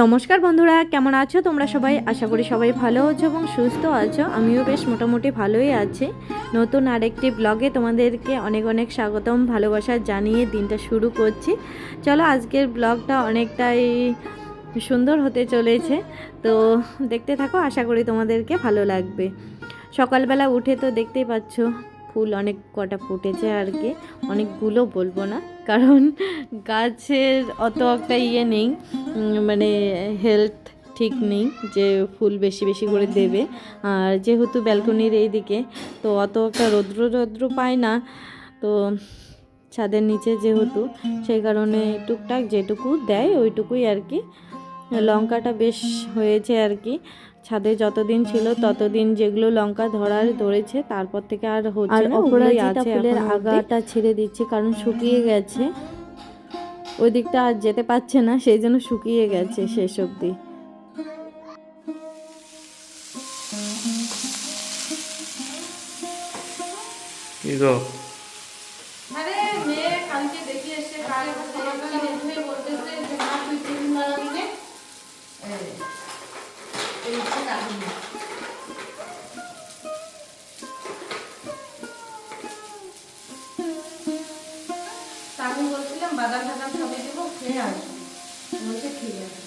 নমস্কার বন্ধুরা, কেমন আছো তোমরা সবাই? আশা করি সবাই ভালো আছো এবং সুস্থ আছো। আমিও বেশ মোটামুটি ভালোই আছি। নতুন আরেকটি ব্লগে তোমাদেরকে অনেক অনেক স্বাগতম, ভালোবাসা জানিয়ে দিনটা শুরু করছি। চলো আজকের ব্লগটা অনেকটাই সুন্দর হতে চলেছে। তো দেখতে থাকো, আশা করি তোমাদেরকে ভালো লাগবে। সকালবেলা উঠে তো দেখতেই পাচ্ছ ফুল অনেক কটা ফুটেছে আর কি অনেকগুলো বলব না, কারণ গাছের অত একটা ইয়ে নেই মানে হেলথ ঠিক নেই যে ফুল বেশি বেশি করে দেবে। আর যেহেতু ব্যালকনির এই দিকে তো অত একটা রৌদ্র রৌদ্র পায় না। তো ছাদের নিচে যেহেতু, সেই কারণে টুকটাক যেটুকু দেয় ওইটুকুই আর কি লঙ্কাটা বেশ হয়েছে আর কি ছাদে যতদিন ছিল ততদিন যেগুলো লঙ্কা ধরার ধরেছে তারপর থেকে আর হচ্ছে না ওগুলোই আছে ফুলের আগাটা ছেড়ে দিচ্ছে কারণ শুকিয়ে গেছে। ওই দিকটা আর যেতে পারছে না সেই জন্য শুকিয়ে গেছে শেষ অবধি। কি গো? বাদাম টাদাম সবাই দেবো খেয়ে আসব বলছে খেয়ে আসব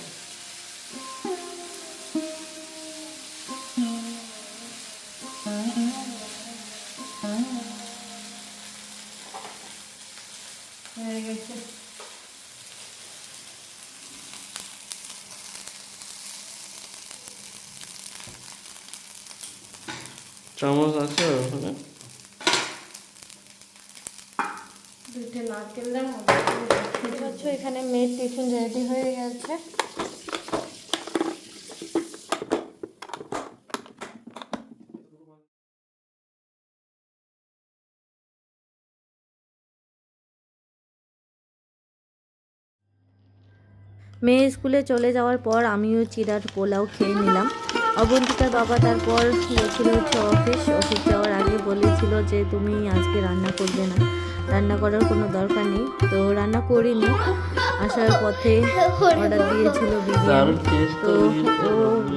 মেয়ে স্কুলে চলে যাওয়ার পর আমিও চিরার পোলাও খেয়ে নিলাম। অবন্তিকার বাবা তারপর গেছিল হচ্ছে অফিস। অফিস যাওয়ার আগে বলেছিল যে তুমি আজকে রান্না করবে না। রান্না করার কোনো দরকার নেই। তো রান্না করিনি। আসার পথে অর্ডার দিয়েছিল বিরিয়ানি। তো ও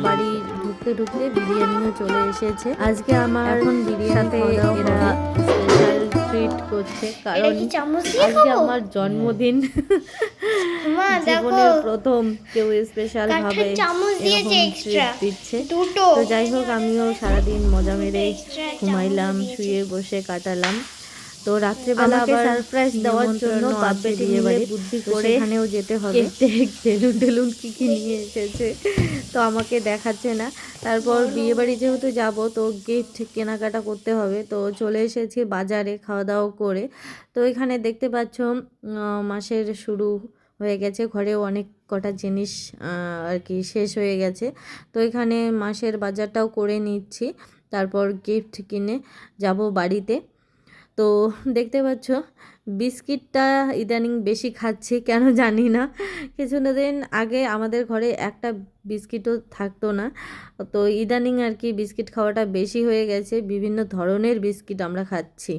বাড়ি ঢুকতে ঢুকতে বিরিয়ানিও চলে এসেছে। আজকে আমার এখন বিরিয়ানিতে এরা ট্রিট করছে। কারণ কি চামচ দিয়ে আজকে আমার জন্মদিন। মা দেখো। জীবনের প্রথম কেউ স্পেশাল ভাবে। দিচ্ছে। তো যাই হোক আমিও সারাদিন মজা মেরে ঘুমাইলাম শুয়ে বসে কাটালাম। তো রাত্রেবেলা আমাকে আবার surprise দেওয়ার জন্য বাপ বিয়ে মিলে বুদ্ধি করে এখানেও যেতে হবে। বেলুন টেলুন কি কি নিয়ে এসেছে। তো আমাকে দেখাচ্ছে না। তারপর বিয়ে বাড়ি যেহেতু যাব তো গিফট কেনাকাটা করতে হবে। তো চলে এসেছি বাজারে খাওয়া দাওয়া করে। তো এখানে দেখতে পাচ্ছ মাসের শুরু হয়ে গেছে। ঘরেও অনেক কটা জিনিস আর কি শেষ হয়ে গেছে। তো এখানে মাসের বাজারটাও করে নিচ্ছি। তারপর গিফট কিনে যাব বাড়িতে। তো দেখতে পাচ্ছ, বিস্কিটটা ইদানিং বেশি খাচ্ছি, কেন জানি না। কিছুদিন আগে আমাদের ঘরে একটা বিস্কিটও থাকতো না। তো ইদানিং আর কি বিস্কিট খাওয়াটা বেশি হয়ে গেছে, বিভিন্ন ধরনের বিস্কিট আমরা খাচ্ছি।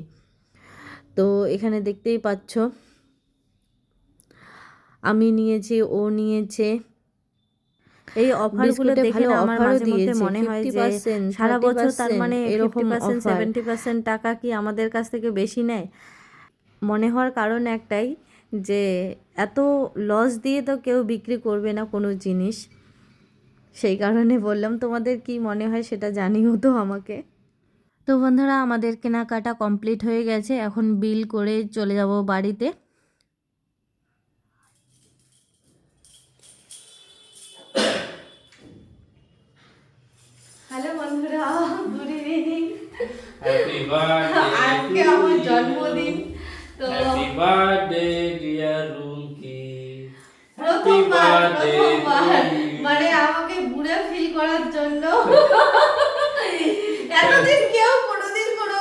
তো এখানে দেখতেই পাচ্ছ, আমি নিয়েছি, ও নিয়েছে। এই অফারগুলো দেখে আমার মাঝে মধ্যে মনে হয় যে সারা বছর তার মানে এরকম এরকম পার্সেন্ট সেভেন্টি পার্সেন্ট টাকা কি আমাদের কাছ থেকে বেশি নেয়? মনে হওয়ার কারণ একটাই যে এত লস দিয়ে তো কেউ বিক্রি করবে না কোনো জিনিস। সেই কারণে বললাম তোমাদের কি মনে হয় সেটা জানিও তো আমাকে। তো বন্ধুরা আমাদের কেনাকাটা কমপ্লিট হয়ে গেছে। এখন বিল করে চলে যাব বাড়িতে। হ্যালো বন্ধুরা গুড ইভিনিং হ্যাপি আজকে আমার জন্মদিন তো হ্যাপি বার্থডে ডিয়ার রুমকি প্রথমবার প্রথমবার মানে আমাকে বুড়ে ফিল করার জন্য। এতদিন কেউ কোনোদিন কোনো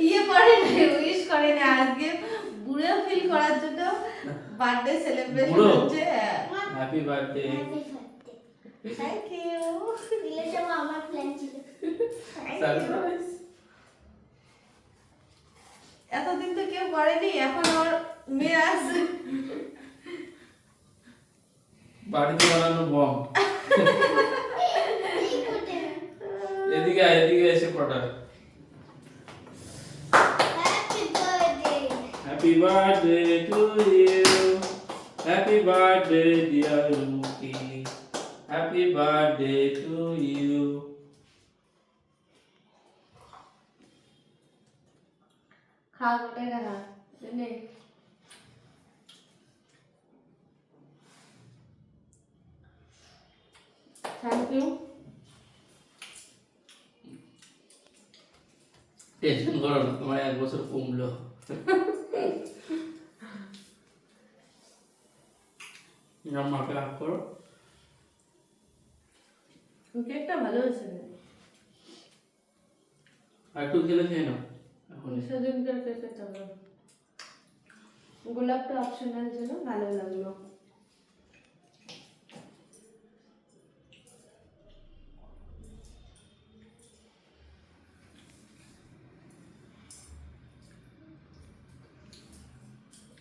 ইয়ে করে না উইশ করে না আজকে বুড়ে ফিল করার জন্য বার্থডে সেলিব্রেশন হচ্ছে হ্যাপি বার্থডে থ্যাংক ইউ আমার প্ল্যান ছিল সারপ্রাইজ এতদিন তো কেউ করেনি এখন আমার মেয়ে আসছে বাড়িতে বানানো বম এদিকে আয়, এদিকে এসে পড়া। Happy birthday to you happy birthday dear Ruki happy birthday to you খা গোটাই খা নে থ্যাংক ইউ টেনশন করো না তোমার এক বছর কমলো এরম মাকে রাগ করো কেকটা ভালো হয়েছে আর একটু খেলে খেয়ে নাও এখন সেদিনকার কেকটা ভালো গোলাপটা অপশনাল ছিল ভালো লাগল।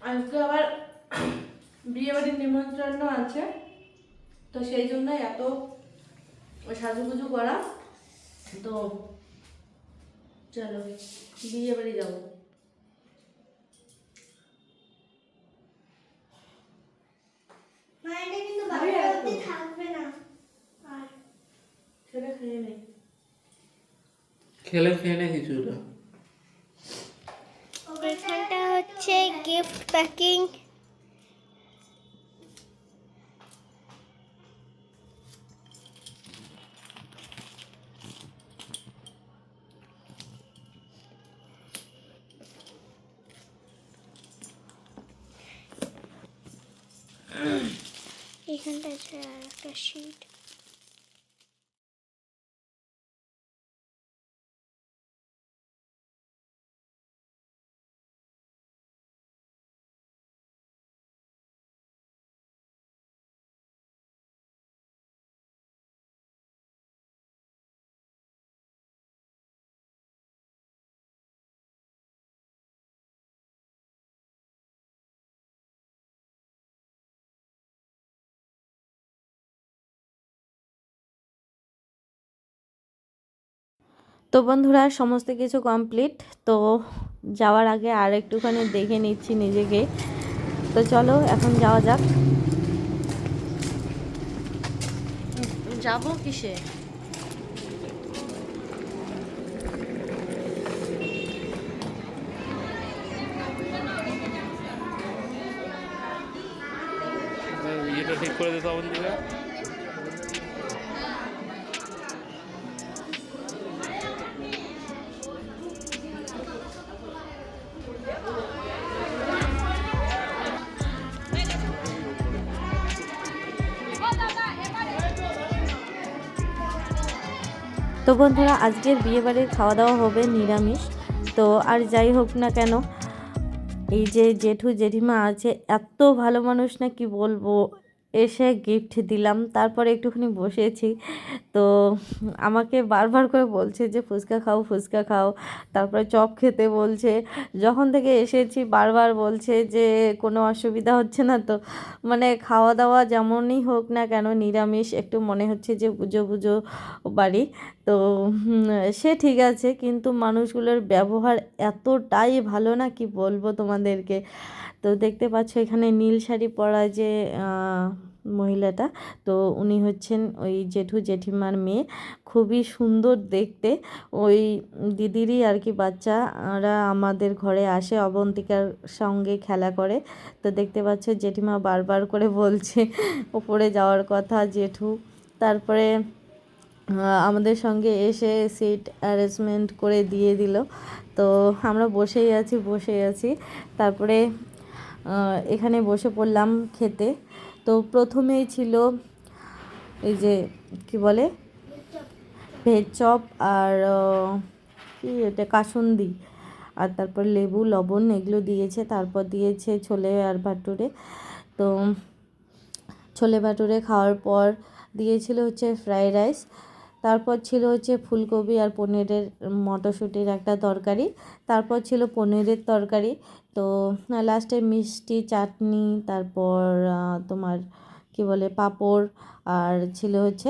আজকে আবার বিয়ে বাড়ির নিমন্ত্রণ আছে তো সেই জন্য এত সাজুগুজু করা। তো চলো বিয়ে বাড়ি যাব। থাকবে না। আর খেয়ে নেই। খেলে খেয়ে নে কিছুটা। এখানটা হচ্ছে গিফট প্যাকিং এখানটা আছে আর একটা শিট তো বন্ধুরা সমস্ত কিছু কমপ্লিট তো যাওয়ার আগে আর একটুখানি দেখে নিচ্ছি নিজেকে। তো চলো এখন যাওয়া যাক। যাব কিসে? ঠিক করে দিতে হবে বন্ধুরা, আজকের বিয়েবাড়ির খাওয়া দাওয়া হবে নিরামিষ। তো আর যাই হোক না কেন, এই যে জেঠু জেঠিমা আছে, এত ভালো মানুষ না কি বলব? এসে গিফট দিলাম। তারপরে একটুখানি বসেছি। তো আমাকে বারবার করে বলছে যে, ফুচকা খাও ফুচকা খাও। তারপরে চপ খেতে বলছে। যখন থেকে এসেছি, বারবার বলছে যে, কোনো অসুবিধা হচ্ছে না তো? মানে খাওয়া দাওয়া যেমনই হোক না কেন, নিরামিষ, একটু মনে হচ্ছে যে, পুজো পুজো বাড়ি। তো সে ঠিক আছে, কিন্তু মানুষগুলোর ব্যবহার এতটাই ভালো না, কি বলব তোমাদেরকে? তো দেখতে পাচ্ছ এখানে নীল শাড়ি পরা যে মহিলাটা। তো উনি হচ্ছেন ওই জেঠু জেঠিমার মেয়ে। খুবই সুন্দর দেখতে। ওই দিদিরই আর কি বাচ্চারা আমাদের ঘরে আসে, অবন্তিকার সঙ্গে খেলা করে। তো দেখতে পাচ্ছ জেঠিমা বারবার করে বলছে, ওপরে যাওয়ার কথা জেঠু। তারপরে আমাদের সঙ্গে এসে সিট অ্যারেঞ্জমেন্ট করে দিয়ে দিল। তো আমরা বসেই আছি বসেই আছি। তারপরে এখানে বসে পড়লাম খেতে। তো প্রথমেই ছিল এই যে, কি বলে? ভেজ চপ আর কি এটা, কাসুন্দি। আর তারপর লেবু, লবণ এগুলো দিয়েছে। তারপর দিয়েছে ছোলে আর ভাটুরে। তো ছোলে ভাটুরে খাওয়ার পর দিয়েছিল হচ্ছে ফ্রাইড রাইস। তারপর ছিল হচ্ছে ফুলকপি আর পনিরের মটরশুঁটির একটা তরকারি তারপর ছিল পনিরের তরকারি। তো লাস্টে মিষ্টি চাটনি তারপর তোমার কি বলে পাঁপড় আর ছিল হচ্ছে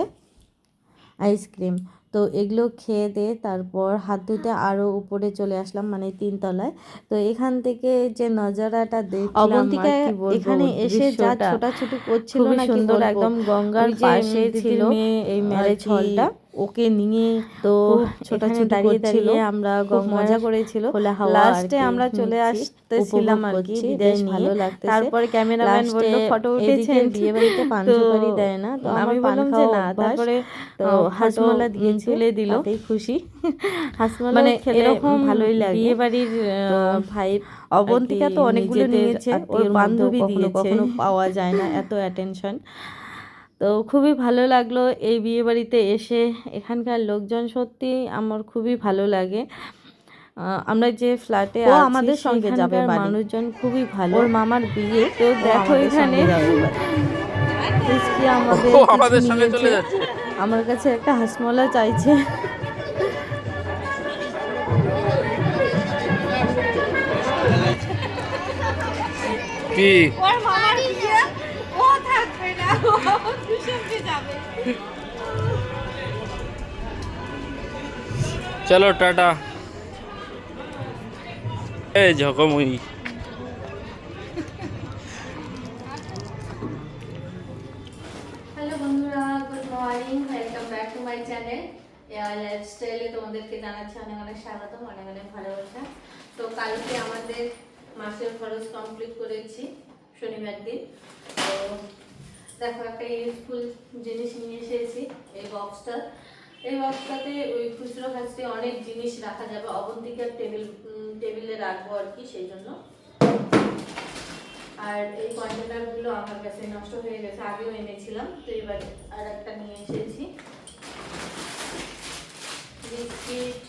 আইসক্রিম। তো এগুলো খেয়ে দিয়ে তারপর হাত ধুতে আরও উপরে চলে আসলাম মানে তিনতলায়। তো এখান থেকে যে নজারাটা দেখলাম অবন্তিকা এখানে এসে যা ছোটাছুটি করছিল না সুন্দর একদম গঙ্গার যে পাশে ছিল এই ম্যারেজ হলটা ওকে নিয়ে তো খুব ছোটাছুটি দাঁড়িয়ে দাঁড়িয়ে আমরা খুব মজা করেছিল। লাস্টে আমরা চলে আসতেছিলাম আর কি বিদায় ভালো লাগতেছে। তারপরে ক্যামেরাম্যান বলল ফটো উঠেছেন? বিয়ে বাড়িতে পান সুপারি দেয় না তো আমি বললাম যে না তারপরে তো হাসমলা দিয়েছে তুলে দিল তাতেই খুশি। হাসমলা মানে খেলে এরকম ভালোই লাগে। বিয়ে বাড়ির ভাই অবন্তিকা তো অনেকগুলো নিয়েছে ওর বান্ধবী দিয়েছে। কখনো পাওয়া যায় না এত অ্যাটেনশন তো খুবই ভালো লাগল এই বিয়ে বাড়িতে এসে। এখানকার লোকজন সত্যি আমার খুবই ভালো লাগে। আমরা যে ফ্ল্যাটে আমাদের সঙ্গে যাবে মানুষজন খুবই ভালো। ওর মামার বিয়ে। তো দেখো এখানে সঙ্গে যাবে। বাড়ি। রিস্কি আমাদের ও কিছু আমাদের সঙ্গে চলে যাচ্ছে। আমার কাছে একটা হাসমলা চাইছে। কি? চলো, টাটা। এই ঝকমই হ্যালো বন্ধুরা good morning welcome back to my channel air লাইফস্টাইলে তোমাদেরকে জানাচ্ছি অনেক অনেক স্বাগতম, অনেক অনেক ভালোবাসা। তো কালকে আমাদের মাসের খরচ কমপ্লিট করেছি শনিবার দিন। তো দেখো, একটা ইউজফুল জিনিস নিয়ে এসেছি, এই বক্সটা এই বক্সটাতে ওই খুচরো খাচরে অনেক জিনিস রাখা যাবে, অবন্তিকার টেবিল টেবিলে রাখব আর কি, সেই জন্য। আর এই কন্টেনারগুলো আমার কাছে নষ্ট হয়ে গেছে, আগেও এনেছিলাম, তো এবার আর একটা নিয়ে এসেছি। বিস্কিট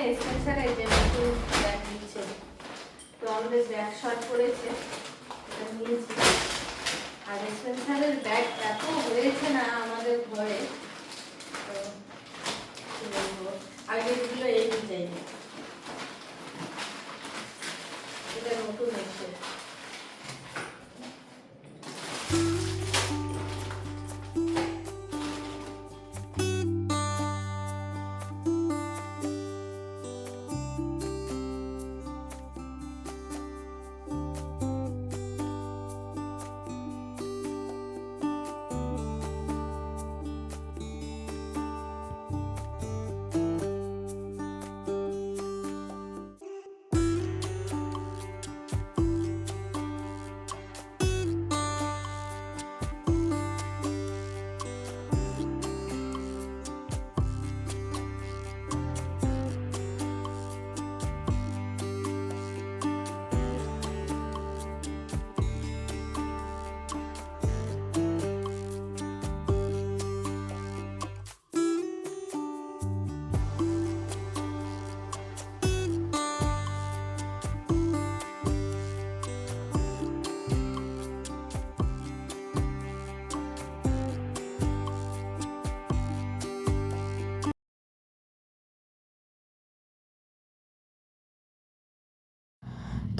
না এই যে নতুন ব্যাগ নিচ্ছে। তো আমাদের ব্যাগ শর্ট করেছে এটা নিয়েছি। আর স্পেন্সারের ব্যাগ এত হয়েছে না আমাদের ঘরে।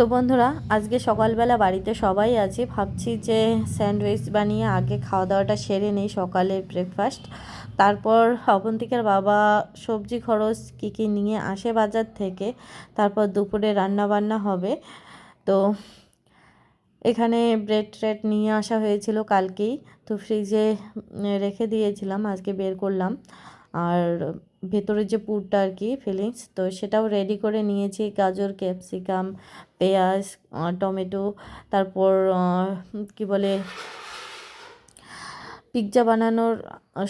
তো বন্ধুরা, আজকে সকালবেলা বাড়িতে সবাই আছে। ভাবছি যে স্যান্ডউইচ বানিয়ে আগে খাওয়া দাওয়াটা সেরে নেই সকালের ব্রেকফাস্ট। তারপর অবন্তিকার বাবা সবজি খরচ কী কী নিয়ে আসে বাজার থেকে, তারপর দুপুরে রান্না বান্না হবে। তো এখানে ব্রেড ট্রেড নিয়ে আসা হয়েছিল কালকেই। তো ফ্রিজে রেখে দিয়েছিলাম, আজকে বের করলাম। আর ভেতরের যে পুরটা আর কি, ফিলিংস, তো সেটাও রেডি করে নিয়েছি। গাজর, ক্যাপসিকাম, পেঁয়াজ টমেটো, তারপর কি বলে, পিৎজা বানানোর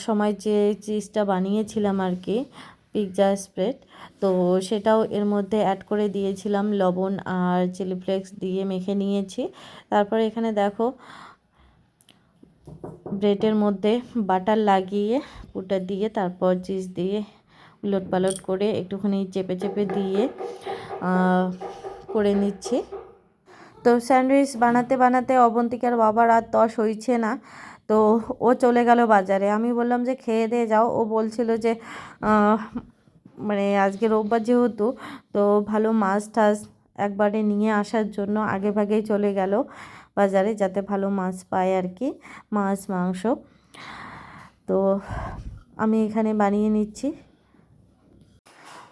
সময় যে চিজটা বানিয়েছিলাম আর কি, পিৎজা স্প্রেড তো সেটাও এর মধ্যে অ্যাড করে দিয়েছিলাম। লবণ আর চিলি ফ্লেক্স দিয়ে মেখে নিয়েছি। তারপর এখানে দেখো ব্রেডের মধ্যে বাটার লাগিয়ে, পুটা দিয়ে, তারপর চিজ দিয়ে উলট পালট করে একটুখানি চেপে চেপে দিয়ে করে নিচ্ছি। তো স্যান্ডউইচ বানাতে বানাতে অবন্তিকার বাবার আর তস হইছে না, তো ও চলে গেল বাজারে। আমি বললাম যে, খেয়ে দিয়ে যাও। ও বলছিল যে মানে আজকে রোববার যেহেতু, তো ভালো মাছ টাছ একবারে নিয়ে আসার জন্য আগে ভাগেই চলে গেল। বাজারে যাতে ভালো মাছ পায় আর কি, মাছ, মাংস। তো আমি এখানে বানিয়ে নিচ্ছি।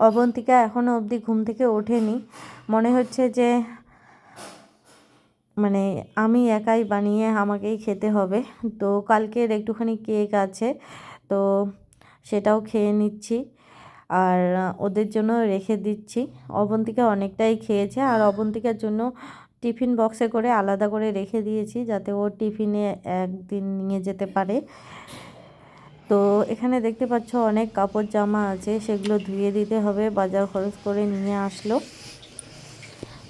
অবন্তিকা এখনও অবধি ঘুম থেকে ওঠেনি। মনে হচ্ছে যে মানে আমি একাই বানিয়ে আমাকেই খেতে হবে। তো কালকের একটুখানি কেক আছে, তো সেটাও খেয়ে নিচ্ছি। আর ওদের জন্য রেখে দিচ্ছি। অবন্তিকা অনেকটাই খেয়েছে, আর অবন্তিকার জন্য টিফিন বক্সে করে আলাদা করে রেখে দিয়েছি যাতে ও টিফিনে একদিন নিয়ে যেতে পারে। তো এখানে দেখতে পাচ্ছ অনেক কাপড় জামা আছে, সেগুলো ধুয়ে দিতে হবে, বাজার খরচ করে নিয়ে আসলো।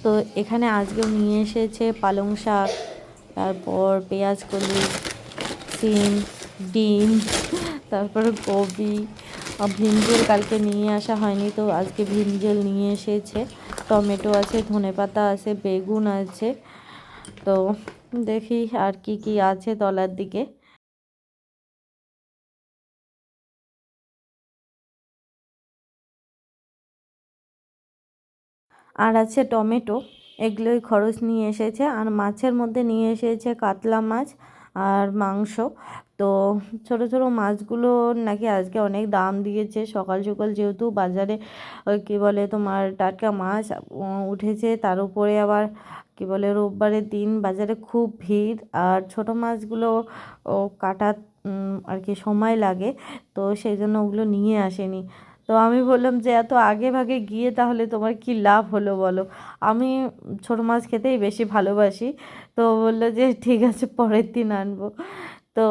তো এখানে আজকে নিয়ে এসেছে পালং শাক, তারপর পেঁয়াজ কলি, সিম, ডিম, তারপর কবি ভিমজেল কালকে নিয়ে আসা হয়নি, তো আজকে ভিমজেল নিয়ে এসেছে। টমেটো আছে ধনেপাতা আছে, বেগুন আছে। তো দেখি আর কি কি আছে তলার দিকে। আর আছে টমেটো। এগুলোই খরচ নিয়ে এসেছে। আর মাছের মধ্যে নিয়ে এসেছে কাতলা মাছ। আর মাংস। তো ছোট ছোট মাছগুলো নাকি আজকে অনেক দাম দিয়েছে। সকাল সকাল যেহেতু বাজারে কী বলে তোমার টাটকা মাছ উঠেছে। তার উপরে আবার কী বলে রোববারের দিন বাজারে খুব ভিড়। আর ছোট মাছগুলো কাটা আর কি সময় লাগে। তো সেই জন্য ওগুলো নিয়ে আসেনি। তো আমি বললাম যে, এত আগে ভাগে গিয়ে তাহলে তোমার কি লাভ হলো বলো? আমি ছোটো মাছ খেতেই বেশি ভালোবাসি। তো বলল যে, ঠিক আছে, পরের দিন আনব। তো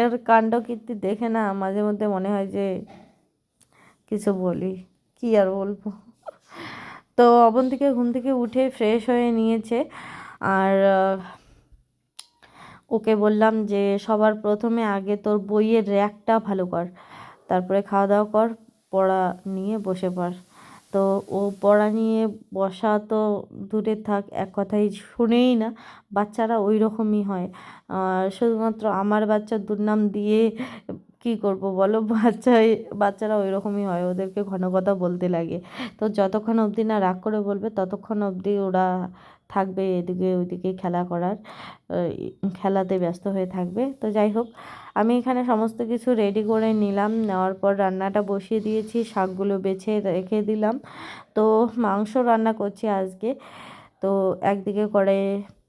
এর কাণ্ড কীর্তি দেখে না মাঝে মধ্যে মনে হয় যে, কিছু বলি, কি আর বলব? তো অবন্তিকে ঘুম থেকে উঠে ফ্রেশ হয়ে নিয়েছে। আর ওকে বললাম যে, সবার প্রথমে আগে তোর বইয়ের র্যাকটা ভালো কর, তারপরে খাওয়া দাওয়া কর। পড়া নিয়ে বসে পড়। তো ও পড়া নিয়ে বসা তো দূরে থাক, এক কথাই শুনেই না, বাচ্চারা ওই রকমই হয় শুধুমাত্র আমার বাচ্চার দুর্নাম দিয়ে কি করব বলো? বাচ্চা বাচ্চারা ওই রকমই হয়, ওদেরকে ঘন কথা বলতে লাগে। তো যতক্ষণ অবধি না রাগ করে বলবে, ততক্ষণ অবধি ওরা থাকবে, এদিকে ওইদিকে খেলা করার খেলাতে ব্যস্ত হয়ে থাকবে। তো যাই হোক, আমি এখানে সমস্ত কিছু রেডি করে নিলাম। নেওয়ার পর রান্নাটা বসিয়ে দিয়েছি, শাকগুলো বেছে রেখে দিলাম। তো মাংস রান্না করছি আজকে। তো একদিকে করে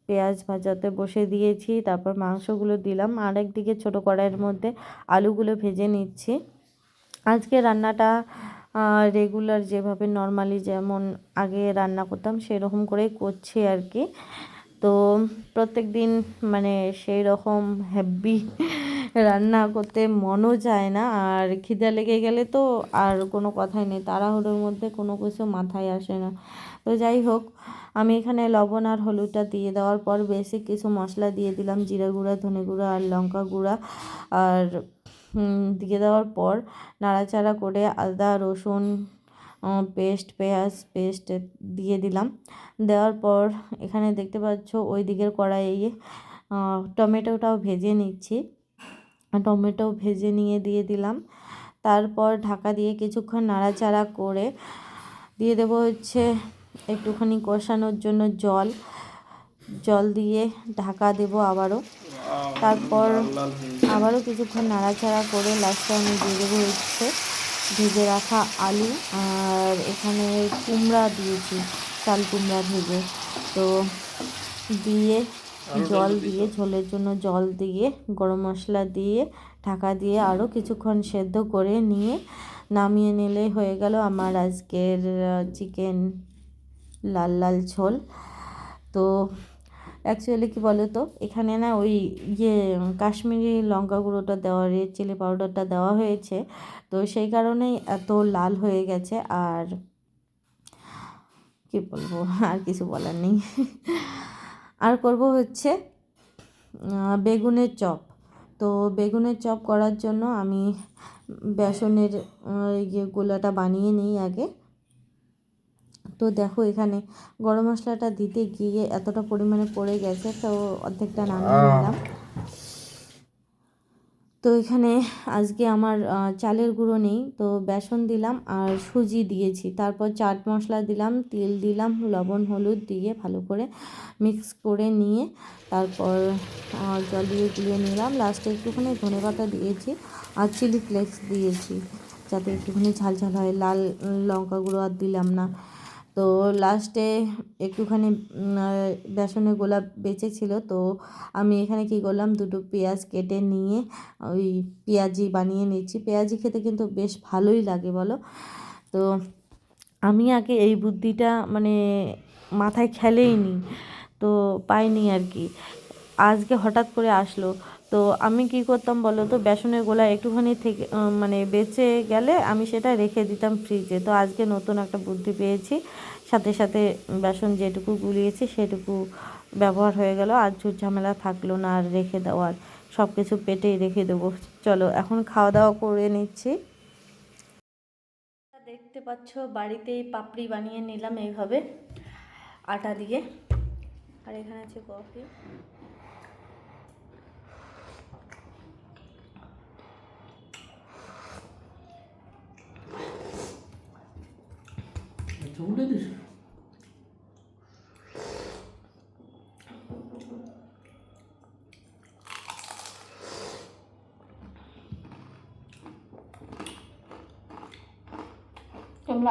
পেঁয়াজ ভাজাতে বসে দিয়েছি, তারপর মাংসগুলো দিলাম। আর একদিকে ছোটো কড়াইয়ের মধ্যে আলুগুলো ভেজে নিচ্ছি। আজকে রান্নাটা রেগুলার যেভাবে নর্মালি যেমন আগে রান্না করতাম সেরকম করেই করছি আর কি। তো প্রত্যেক দিন মানে সেই রকম হ্যাপি রান্না করতে মনও যায় না। আর খিদে লেগে গেলে তো আর কোনো কথাই নেই, তাড়াহুড়োর মধ্যে কোনো কিছু মাথায় আসে না। তো যাই হোক, আমি এখানে লবণ আর হলুদটা দিয়ে দেওয়ার পর বেশি কিছু মশলা দিয়ে দিলাম, জিরা গুঁড়া, ধনে গুঁড়া আর লঙ্কা গুঁড়া। আর দিয়ে দেওয়ার পর নাড়াচাড়া করে আদা, রসুন পেস্ট, পেঁয়াজ, পেস্ট দিয়ে দিলাম। দেওয়ার পর এখানে দেখতে পাচ্ছ ওই দিকের কড়াইয়ে টমেটোটাও ভেজে নিচ্ছি। টমেটো ভেজে নিয়ে দিয়ে দিলাম। তারপর ঢাকা দিয়ে কিছুক্ষণ নাড়াচাড়া করে দিয়ে দেবো হচ্ছে একটুখানি কষানোর জন্য জল। জল দিয়ে ঢাকা দেবো আবারও। তারপর আবারও কিছুক্ষণ নাড়াচাড়া করে লাস্টে আমি দিয়ে দেবো হচ্ছে ভেজে রাখা আলু আর এখানে কুমড়া দিয়েছি চাল কুমড়া ভেজে। তো দিয়ে জল দিয়ে ঝোলের জন্য জল দিয়ে গরম মশলা দিয়ে ঢাকা দিয়ে আরও কিছুক্ষণ সেদ্ধ করে নিয়ে নামিয়ে নিলে হয়ে গেল আমার আজকের চিকেন লাল লাল ঝোল। তো অ্যাকচুয়ালি কি বলো তো এখানে না ওই ইয়ে কাশ্মীরি লঙ্কা গুঁড়োটা দেওয়া রেড চিলি পাউডারটা দেওয়া হয়েছে। তো সেই কারণেই এত লাল হয়ে গেছে। আর কি বলব? আর কিছু বলার নেই। আর করব হচ্ছে বেগুনের চপ। তো বেগুনের চপ করার জন্য আমি বেসনের ইয়ে গোলাটা বানিয়ে নিই আগে। তো দেখো এখানে গরম মশলাটা দিতে গিয়ে এতটা পরিমাণে পড়ে গেছে তো অর্ধেকটা নামিয়ে নিলাম। তো এখানে আজকে আমার চালের গুঁড়ো নেই তো বেসন দিলাম আর সুজি দিয়েছি। তারপর চাট মশলা দিলাম তেল দিলাম লবণ হলুদ দিয়ে ভালো করে মিক্স করে নিয়ে তারপর জল দিয়ে গুলিয়ে নিলাম। লাস্টে একটুখানি ধনে পাতা দিয়েছি আর চিলি ফ্লেক্স দিয়েছি যাতে একটুখানি ঝাল ঝাল হয়। লাল লঙ্কা গুঁড়ো আর দিলাম না। তো লাস্টে একটুখানি বেসনের গোলা বেঁচে ছিল, তো আমি এখানে কি করলাম, দুটো পেঁয়াজ কেটে নিয়ে ওই পেঁয়াজি বানিয়ে নিচ্ছি পেঁয়াজি খেতে কিন্তু বেশ ভালোই লাগে, বলো? তো আমি আগে এই বুদ্ধিটা মানে মাথায় খেলেই নি তো পাইনি আর কি। আজকে হঠাৎ করে আসলো তো আমি কি করতাম বলো তো, বেসনের গোলা একটুখানি থেকে মানে বেঁচে গেলে আমি সেটা রেখে দিতাম ফ্রিজে তো আজকে নতুন একটা বুদ্ধি পেয়েছি। সাথে সাথে বেসন যেটুকু গুলিয়েছি সেটুকু ব্যবহার হয়ে গেল। আর ঝুট ঝামেলা থাকল না আর রেখে দেওয়ার। সব কিছু পেটেই রেখে দেবো। চলো, এখন খাওয়া দাওয়া করে নিচ্ছি। দেখতে পাচ্ছ, বাড়িতেই পাপড়ি বানিয়ে নিলাম এইভাবে, আটা দিয়ে। আর এখানে আছে কফি। তোমরা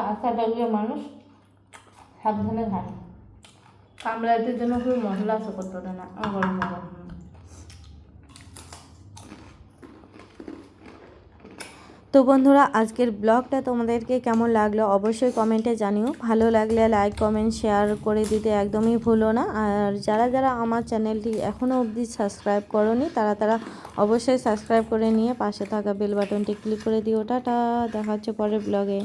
আশা লাগলে মানুষ সাবধানে খায় কামড়াইতে জন্য খুব মশলা আছে করতে না গরম গরম তো বন্ধুরা, আজকের ব্লগটা তোমাদেরকে কেমন লাগল অবশ্যই কমেন্টে জানিও। ভালো লাগলে লাইক কমেন্ট শেয়ার করে দিতে একদমই ভুলো না। আর যারা যারা আমার চ্যানেলটি এখনও অবধি সাবস্ক্রাইব করনি, তারা তারা অবশ্যই সাবস্ক্রাইব করে নিয়ে পাশে থাকা বেল বাটনটি ক্লিক করে দিও। টাটা, দেখা হচ্ছে পরের ব্লগে